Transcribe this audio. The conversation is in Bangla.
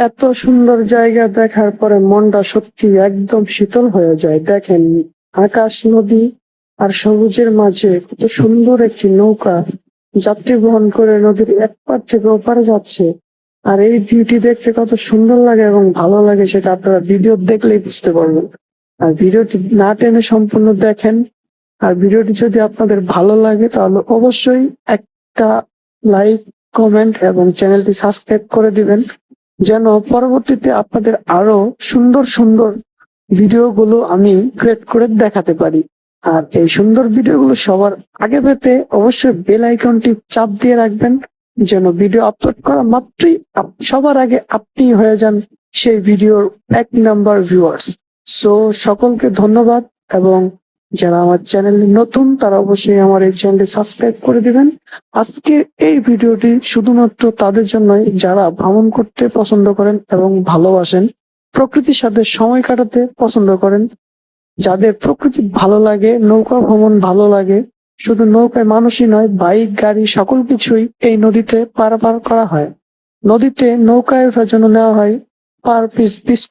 এত সুন্দর জায়গা দেখার পরে মনটা সত্যি একদম শীতল হয়ে যায়। দেখেন, আকাশ, নদী আর সবুজের মাঝে কত সুন্দর একটি নৌকা যাত্রী বহন করে নদীর এক পার থেকে ওপারে যাচ্ছে। আর এই ভিউটি দেখতে কত সুন্দর লাগে এবং ভালো লাগে সেটা আপনারা ভিডিও দেখলেই বুঝতে পারবেন। আর ভিডিওটি না টেনে সম্পূর্ণ দেখেন। আর ভিডিওটি যদি আপনাদের ভালো লাগে তাহলে অবশ্যই একটা লাইক, কমেন্ট এবং চ্যানেলটি সাবস্ক্রাইব করে দিবেন। যেন পরবর্তীতে আপনাদের আরও সুন্দর সুন্দর ভিডিওগুলো আমি ক্রিয়েট করে দেখাতে পারি। আর এই সুন্দর ভিডিওগুলো সবার আগে পেতে অবশ্যই বেল আইকনটি চাপ দিয়ে রাখবেন, যেন ভিডিও আপলোড করা মাত্রই সবার আগে আপনি হয়ে যান সেই ভিডিওর এক নাম্বার ভিউয়ার্স সো সকলকে ধন্যবাদ এবং যারা আমার চ্যানেলে নতুন, তারা অবশ্যই আমার এই চ্যানেলটি সাবস্ক্রাইব করে দিবেন। আজকের এই ভিডিওটি শুধুমাত্র তাদের জন্যই, যারা ভ্রমণ করতে পছন্দ করেন এবং ভালোবাসেন, প্রকৃতির সাথে সময় কাটাতে পছন্দ করেন, যাদের প্রকৃতি ভালো লাগে, নৌকা ভ্রমণ ভালো লাগে, শুধু নৌকায় মানুষই নয়, বাইক, গাড়ি, সকল কিছুই এই নদীতে পারাপার করা হয়। নদীতে নৌকায় ওঠার জন্য নেওয়া হয় পার পিস